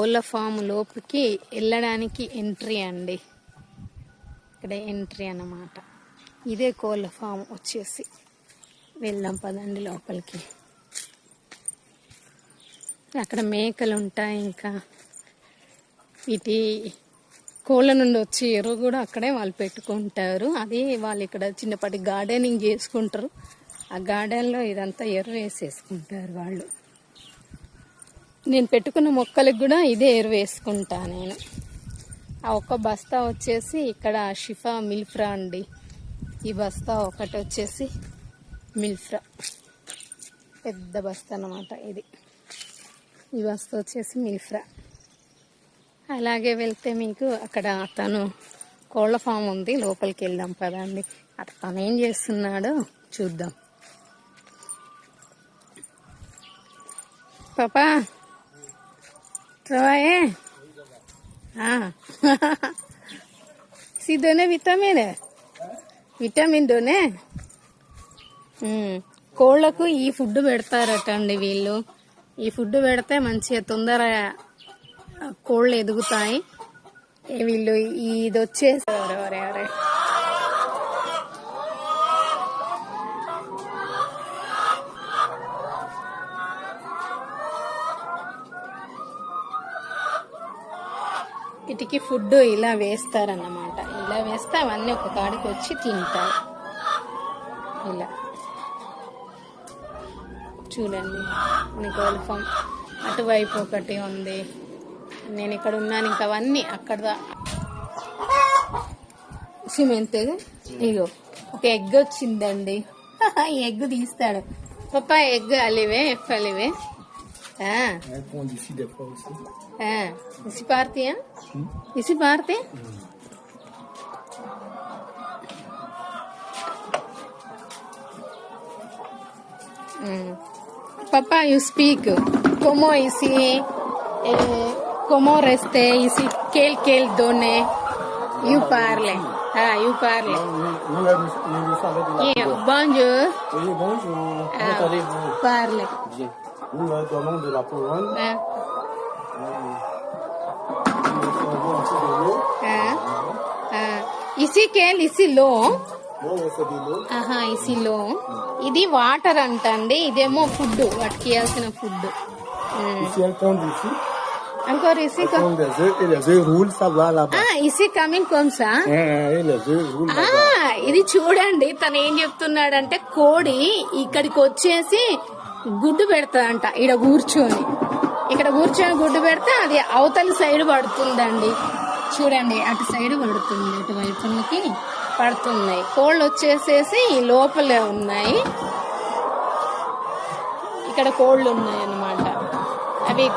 కోళ్ళ ఫామ్ లోపుకి వెళ్ళడానికి ఎంట్రీ అండి. ఇక్కడ ఎంట్రీ అన్నమాట. ఇదే కోళ్ళ ఫామ్ వచ్చేసి. వెళ్దాం పదండి లోపలికి. అక్కడ మేకలు ఉంటాయి ఇంకా. ఇది కోళ్ళ నుండి వచ్చే ఎరువు కూడా అక్కడే వాళ్ళు పెట్టుకుంటారు. అది వాళ్ళు ఇక్కడ చిన్నపాటి గార్డెనింగ్ చేసుకుంటారు. ఆ గార్డెన్లో ఇదంతా ఎరువు వేసేసుకుంటారు వాళ్ళు. నేను పెట్టుకున్న మొక్కలకు కూడా ఇదే ఎరువు వేసుకుంటా నేను. ఆ ఒక్క బస్తా వచ్చేసి ఇక్కడ షిఫా మిల్ఫ్రా అండి. ఈ బస్తా ఒకటి వచ్చేసి మిల్ఫ్రా. పెద్ద బస్తా అన్నమాట ఇది. ఈ బస్తా వచ్చేసి మిల్ఫ్రా. అలాగే వెళ్తే మీకు అక్కడ తను కోళ్ళ ఫామ్ ఉంది లోపలికి వెళ్దాం పదండి. అతను ఏం చేస్తున్నాడో చూద్దాం. పాపా travailler Ah. si donner vitamine vitamin డోనే కోళ్ళకు ఈ ఫుడ్ పెడతారట అండి వీళ్ళు. ఈ ఫుడ్ పెడితే మంచిగా తొందర కోళ్ళు ఎదుగుతాయి. వీళ్ళు ఇది వచ్చేసి ఎవరే ఎవరే ఎవరే వీటికి ఫుడ్ ఇలా వేస్తారన్నమాట. ఇలా వేస్తే అవన్నీ ఒక కాడికి వచ్చి తింటాయి ఇలా. చూడండి కోళ్ళ ఫామ్. అటువైపు ఒకటి ఉంది. నేను ఇక్కడ ఉన్నాను ఇంకా అవన్నీ అక్కడ సిమెంట్. ఇగో ఒక ఎగ్ వచ్చిందండి. ఎగ్ తీస్తాడు. పప్ప ఎగ్ అలివే ఎఫ్ అలివే. ఆ, Elles pondent ici des fois aussi. ఆ. ఇసి పార్తీయా ఇసి పార్తే Papá, you speak. ¿Cómo ici? Eh, ¿Cómo reste ici? Quel quel donne? You parle. Ah, you parle. Nous, nous, nous, nous sommes avec de la Yeah, poudre. bonjour. Oui, bonjour. Ah. Comment allez-vous Parle. Nous leur donnons de la couronne. Ah, ah, ah. Ici? Ici l'eau. Là, c'est de l'eau. ఆహా ఇసిలో ఇది water అంటండి ఇదేమో food వాటికి ఇవ్వాల్సిన food Ici, pondent ici. ఇసి pondent des œufs et les œufs roulent, ça va là-bas. ఇసి కమింగ్ కొమ్సా Ah, et les œufs roulent là-bas. ఇది చూడండి తను ఏం చెప్తున్నాడంటే కోడి ఇక్కడికి వచ్చేసి గుడ్డు పెడతాదంట. ఇక్కడ కూర్చొని. ఇక్కడ కూర్చొని గుడ్డు పెడితే అది అవతలి సైడ్ పడుతుందండి. చూడండి అటు సైడ్ పడుతుంది అటువైపుకి పడుతున్నాయి. కోళ్ళు వచ్చేసేసి ఈ లోపలే ఉన్నాయి. ఇక్కడ కోళ్ళు ఉన్నాయి అన్నమాట అవి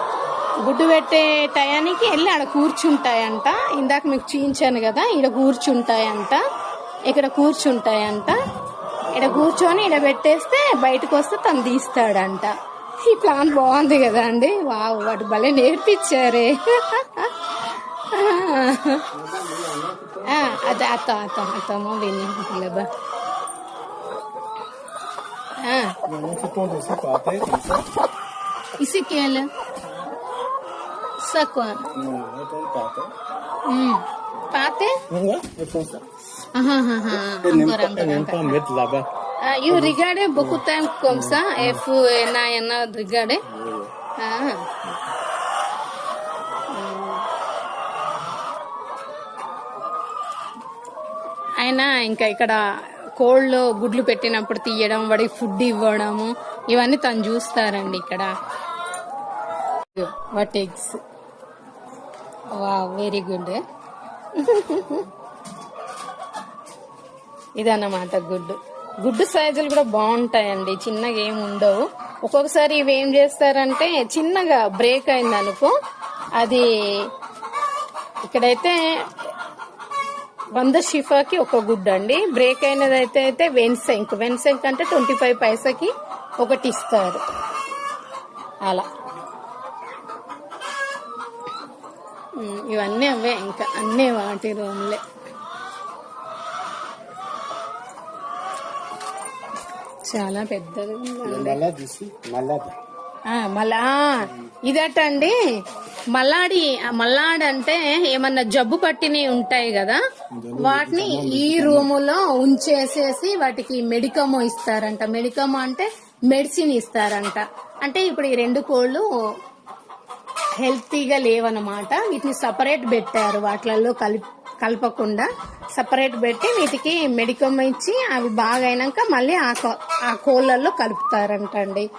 గుడ్డు పెట్టే టయానికి వెళ్ళి ఆడ కూర్చుంటాయంట. ఇందాక మీకు చూపించాను కదా ఇక్కడ కూర్చుంటాయంట. ఇక్కడ కూర్చుంటాయంట. ఇక్కడ కూర్చొని ఇక్కడ పెట్టేస్తే బయటకు వస్తే తను తీస్తాడంట. ఈ ప్లాన్ బాగుంది కదా అండి? వావ్ వాటి భలే నేర్పించారే. ఆ, అదే అత్త అత్త అత్తమ్మ విని లేబా ఆ. Il y en a qui Ah, you regarded beaucoup time comme ça, uh. Ah. అయినా ఇంకా ఇక్కడ కోళ్ళు గుడ్లు పెట్టినప్పుడు తీయడం వాడికి ఫుడ్ ఇవ్వడము ఇవన్నీ తను చూస్తారండి ఇక్కడ వాట్ ఎగ్స్ వా వెరీ గుడ్ ఇదన్నమాట గుడ్డు. గుడ్డు సైజులు కూడా బాగుంటాయండి చిన్నగా ఏమి ఉండవు. ఒక్కొక్కసారి ఇవి ఏం చేస్తారంటే చిన్నగా బ్రేక్ అయింది అనుకో అది ఇక్కడైతే వంద షిఫాకి ఒక గుడ్డు అండి. బ్రేక్ అయినదైతే అయితే వెన్సెంక్. వెన్సెంక్ అంటే ట్వంటీ ఫైవ్ పైసకి ఒకటి ఇస్తారు. అలా. ఇవన్నీ అవే ఇంకా. అన్నీ వాటి రూమ్లే. చాలా పెద్దగా మళ్ళా ఇదట అండి మల్లాడి మల్లాడి అంటే ఏమన్నా జబ్బు పట్టినవి ఉంటాయి కదా? వాటిని ఈ రూములో ఉంచేసేసి వాటికి మెడికమో ఇస్తారంట. మెడికమో అంటే మెడిసిన్ ఇస్తారంట. అంటే ఇప్పుడు ఈ రెండు కోళ్ళు హెల్తీగా లేవన్నమాట వీటిని సపరేట్ పెట్టారు. వాటిలలో కలిపి కలపకుండా సపరేట్ పెట్టి వీటికి మెడికమ్ ఇచ్చి అవి బాగా అయినాక మళ్ళీ ఆ కో- ఆ కోళ్ళల్లో కలుపుతారంట అండి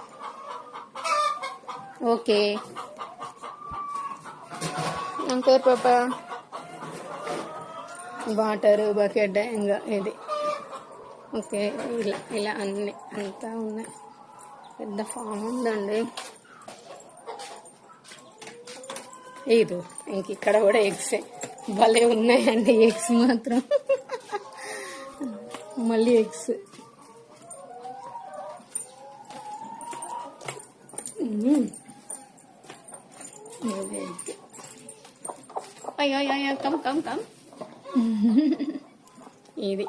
ఓకే. ఇంకోరు పాప. వాటర్ బకెట్ ఇంకా ఇది. ఓకే ఇలా ఇలా అన్ని అంతా ఉన్నాయి. పెద్ద ఫామ్ ఉందండి. ఇది ఇంక ఇక్కడ కూడా ఎగ్సే. భలే ఉన్నాయండి ఎగ్స్ మాత్రం. మళ్ళీ ఎగ్స్. అయ్యో అయ్యో కమ్ కమ్ కమ్ ఇది.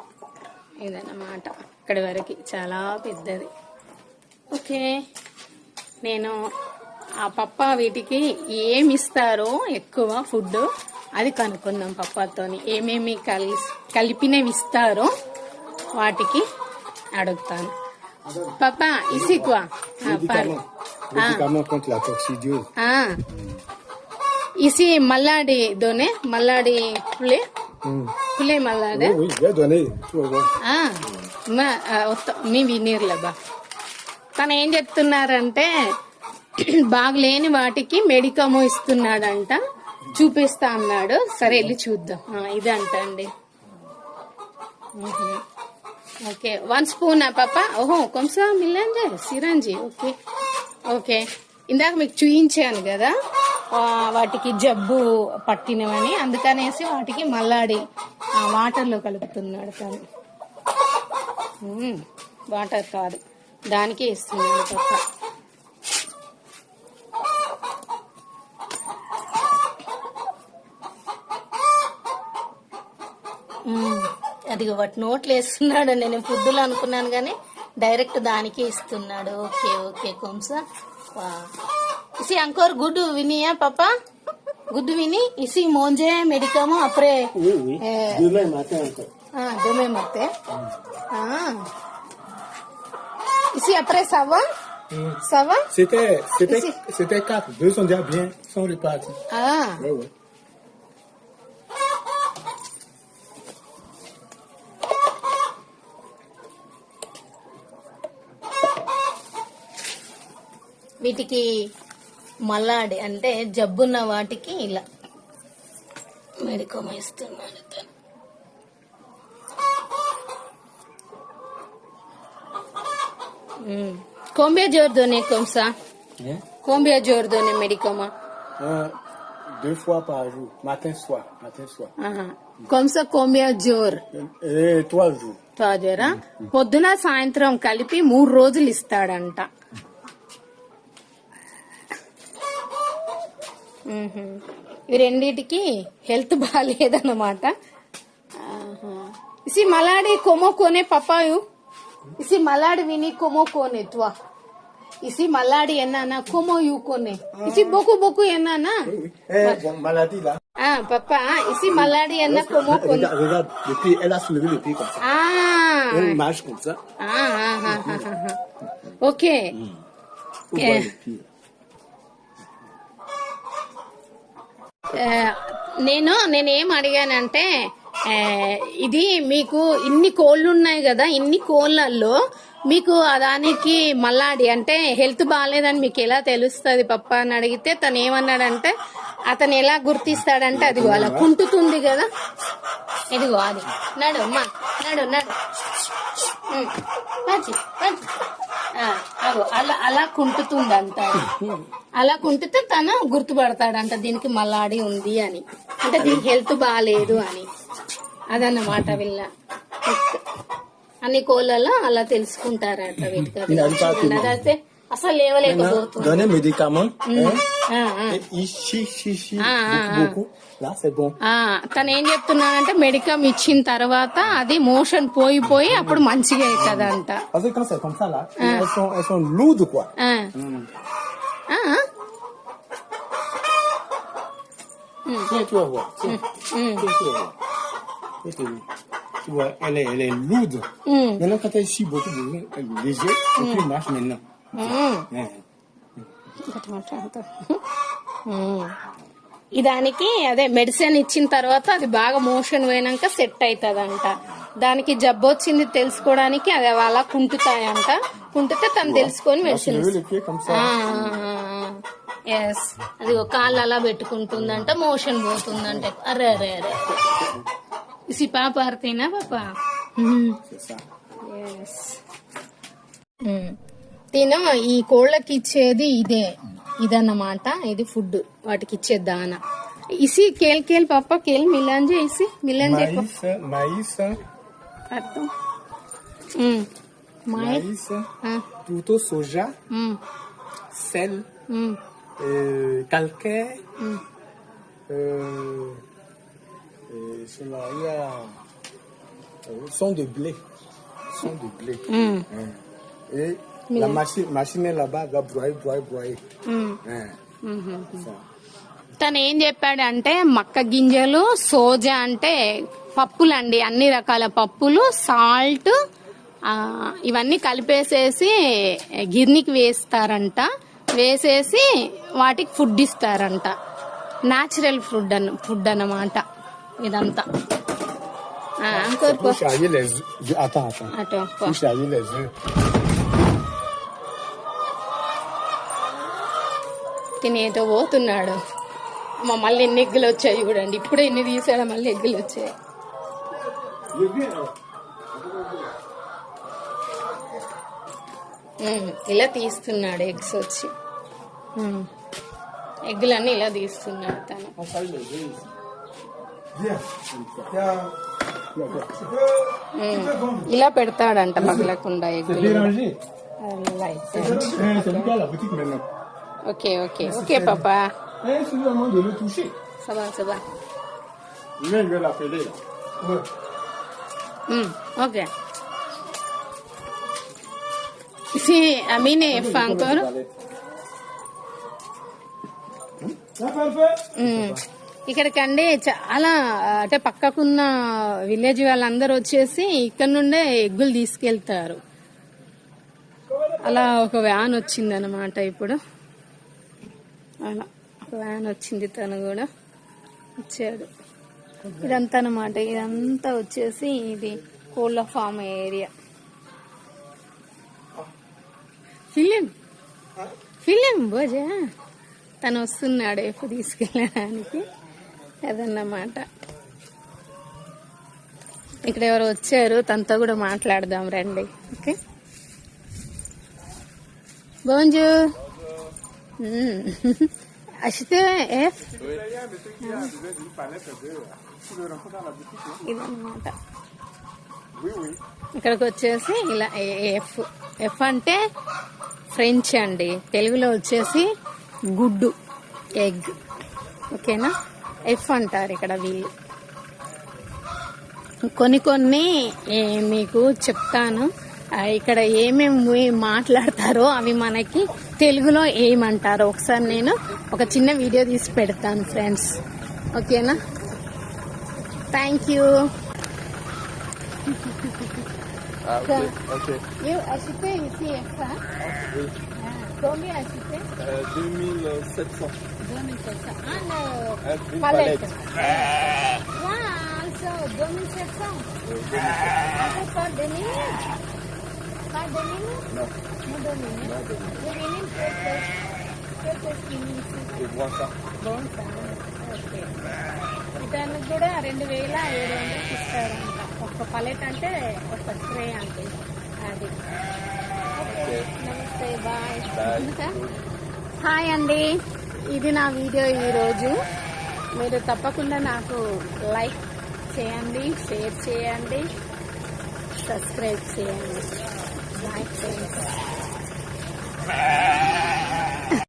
ఇదన్నమాట. అక్కడి వరకు చాలా పెద్దది. ఓకే. నేను ఆ పప్ప వీటికి ఏమి ఇస్తారో ఎక్కువ ఫుడ్ అది కనుక్కుందాం పప్పాతోని. ఏమేమి కలి కలిపినవి ఇస్తారో వాటికి అడుగుతాను. పప్ప ఇసిక్వా. ఇసి మల్లాడి దోనే మల్లాడి పులే. పులే మల్లాడే. మీ వినీర్లేబా తను ఏం చెప్తున్నారంటే బాగలేని వాటికి మెడికము ఇస్తున్నాడంట. చూపిస్తా అన్నాడు. సరే వెళ్ళి చూద్దాం. ఇది ఇదే అంట అండి ఓకే. వన్ స్పూన్ పాప? ఓహో కొంచెం మిల్లాంజే సిరాంజీ. ఓకే. ఓకే. ఇందాక మీకు చూయించాను కదా వాటికి జబ్బు పట్టినవని. అందుకనేసి వాటికి మల్లాడి వాటర్లో కలుపుతున్నాడు తను. వాటర్ కాదు. దానికే ఇస్తున్నాడు పాప. అది వాటి నోట్లు వేస్తున్నాడు నేను పుద్దులు అనుకున్నాను కానీ డైరెక్ట్ దానికే ఇస్తున్నాడు. ఓకే ఓకే కొంస. ఇసి అంకోర్ గుడ్ వినియా పాప? గుడ్ విని ఇసి మోంజే మెడికము అప్రే. దుమే మతే ఇసి అప్రే సవా? Mmh. Ça va? C'était quatre. Deux sont déjà bien. sont repartis. వీటికి మల్లాడి అంటే జబ్బున్న వాటికి ఇలా మెడికం ఇస్తున్నాడు తను కోంబియా జోర్ దోనే కొంసా? కోంబియా జోర్ దోనే మెడికమా deux fois par jour. Matin, soir. Matin, soir. కొంసా కోంబియా జోర్ Et trois jours. తాజరా పొద్దున సాయంత్రం కలిపి మూడు రోజులు ఇస్తాడంట మ్మ్హ్మ్. ఈ రెండిటికి హెల్త్ బాగాలేదన్నమాట ఆహా. ఇసి మలాడి కొమో కోనే పప్పాయు ఇసి మలాడి విని కొమో కోనే త్వా ఇసి మలాడి ఎన్నానా కొమో యు కోనే ఇసి బొకు బొకు ఎన్నానా Oui, oui. Eh, bon, maladie là. ఆ పప్ప ఇసి మలాడి ఎన్న కొమో కోనే Regarde, regarde, le pied, elle a soulevé le pied comme ça. ఆ Elle marche comme ça. ఆహాహాహాహా. Okay Faut Eh. voir le pied. ఆ, నేను నేనేం అడిగానంటే ఇది మీకు ఇన్ని కోళ్ళు ఉన్నాయి కదా ఇన్ని కోళ్ళల్లో మీకు అదానికి దానికి మల్లాడి అంటే హెల్త్ బాగాలేదని మీకు ఎలా తెలుస్తుంది పప్ప అని అడిగితే తను ఏమన్నాడంటే అతను ఎలా గుర్తిస్తాడంటే అదిగో అలా కుంటుతుంది కదా. ఇదిగో అది. నడు అమ్మా నడు నడు. మంచి మంచి అగో అలా అలా కుంటుతుందంట. అది. అలా కుంటితే తను గుర్తుపడతాడంట దీనికి మల్లాడి ఉంది అని. అంటే దీనికి హెల్త్ బాగాలేదు అని. అదన్నమాట వీళ్ళ అన్ని కోళ్ళలో అలా తెలుసుకుంటారట వీటికి. అదైతే అసలు లేవలేకపోతుంది. Ah, ah, ah. ఆ, తను ఏం చెప్తున్నాడంటే మెడికమ్ ఇచ్చిన తర్వాత అది మోషన్ పోయి పోయి అప్పుడు మంచిగా అవుతుందంట. Hmm. tu Mm. vois, elle est, elle est lourde. Mm. Maintenant, quand elle est si beaucoup elle est léger, et puis elle marche maintenant. దానికి అదే మెడిసిన్ ఇచ్చిన తర్వాత అది బాగా మోషన్ పోయినాక సెట్ అవుతుందంట. దానికి జబ్బు వచ్చింది తెలుసుకోవడానికి అది అలా కుంటుతాయంట. కుంటితే తను తెలుసుకొని మెడిసిన్. ఎస్ అది ఒక కాళ్ళు అలా పెట్టుకుంటుందంట మోషన్ పోతుందంట. అరే అరే అరే. ఇసి పాప పాప. ఎస్ తిన ఈ కోళ్ళకి ఇచ్చేది ఇదే ఇదన్నమాట ఇది ఫుడ్ వాటికి ఇచ్చే దాన ఇసి కేల్ కేల్ పాప కేల్ మిలాంజే ఇసి మిలాంజే Maïs, maïs, అర్థం మ్మ్. మాయ maïs, ఆ, plutôt soja, hmm, sel, hmm, euh, calcaire, hmm. euh, euh, cela, il y a euh, son de blé. Son de blé. Hmm, Hein. Et la machine, machine là-bas, va broyer, broyer, broyer. Hmm. Ça. తను ఏం చెప్పాడంటే మక్క గింజలు సోజా అంటే పప్పులండి అన్ని రకాల పప్పులు salt ఇవన్నీ కలిపేసేసి గిర్నికి వేస్తారంట. వేసేసి వాటికి ఫుడ్ ఇస్తారంట. న్యాచురల్ ఫుడ్ అన్న ఫుడ్ అన్నమాట ఇదంతా. తినేదో పోతున్నాడు. అమ్మ మళ్ళీ ఎన్ని ఎగ్గులు వచ్చాయి చూడండి. ఇప్పుడే ఎన్ని తీసాడు మళ్ళీ ఎగ్గులు వచ్చాయి. ఇలా తీస్తున్నాడు ఎగ్స్ వచ్చి. ఎగ్గులన్నీ ఇలా తీస్తున్నాడు తను. ఇలా పెడతాడంట పగలకుండా ఎగ్గులు. dérangé. Like Hein, C'est lui qui a la boutique maintenant. Okay okay okay పాపా Hein, c'est lui vraiment de le toucher. సబా సబా Lui, il veut l'appeler là. Ouais. Mm, ok. Sí, a mí ne fankor. ఇక్కడికండి చాలా అంటే పక్కకున్న village వాళ్ళందరూ వచ్చేసి ఇక్కడ నుండే ఎగ్గులు తీసుకెళ్తారు అలా ఒక వ్యాన్ వచ్చింది అనమాట ఇప్పుడు అలా వ్యాన్ వచ్చింది తను కూడా. వచ్చాడు. ఇదంతా అనమాట ఇదంతా వచ్చేసి ఇది కోళ్ళ ఫామ్ ఏరియా. ఫిలిం. ఫిలిం భోజా. తను వస్తున్నాడు ఎప్పుడు తీసుకెళ్ళడానికి. అదన్నమాట. ఇక్కడ ఎవరు వచ్చారు. తనతో కూడా మాట్లాడదాం రండి. ఓకే? బోంజు. ఎఫ్ ఇదన్నమాట Oui, oui. ఇక్కడికి వచ్చేసి ఇలా ఎఫ్ ఎఫ్ అంటే ఫ్రెంచ్ అండి. తెలుగులో వచ్చేసి గుడ్డు ఎగ్ ఓకేనా? ఎఫ్ అంటారు ఇక్కడ వీళ్ళు. కొన్ని కొన్ని మీకు చెప్తాను. ఇక్కడ ఏమేమి మాట్లాడతారో అవి మనకి తెలుగులో ఏమంటారో ఒకసారి నేను ఒక చిన్న వీడియో తీసి పెడతాను ఫ్రెండ్స్ ఓకేనా thank you Ah. You acheté ici ça Oui. Combien acheté Euh, 2700. 2700. Ah, le une palette. palette. Wow, also 2700. Apa per Non, non, de- ça. Okay ఇతను కూడా రెండు వేల ఏడు వందలకి ఇస్తారంట ఒక్క పలెట్ అంటే ఒక స్ప్రే అంటే అది. ఓకే. నమస్తే బాయ్. హాయ్ అండి. ఇది నా వీడియో ఈరోజు మీరు తప్పకుండా నాకు లైక్ చేయండి షేర్ చేయండి సబ్స్క్రైబ్ చేయండి. Bye friends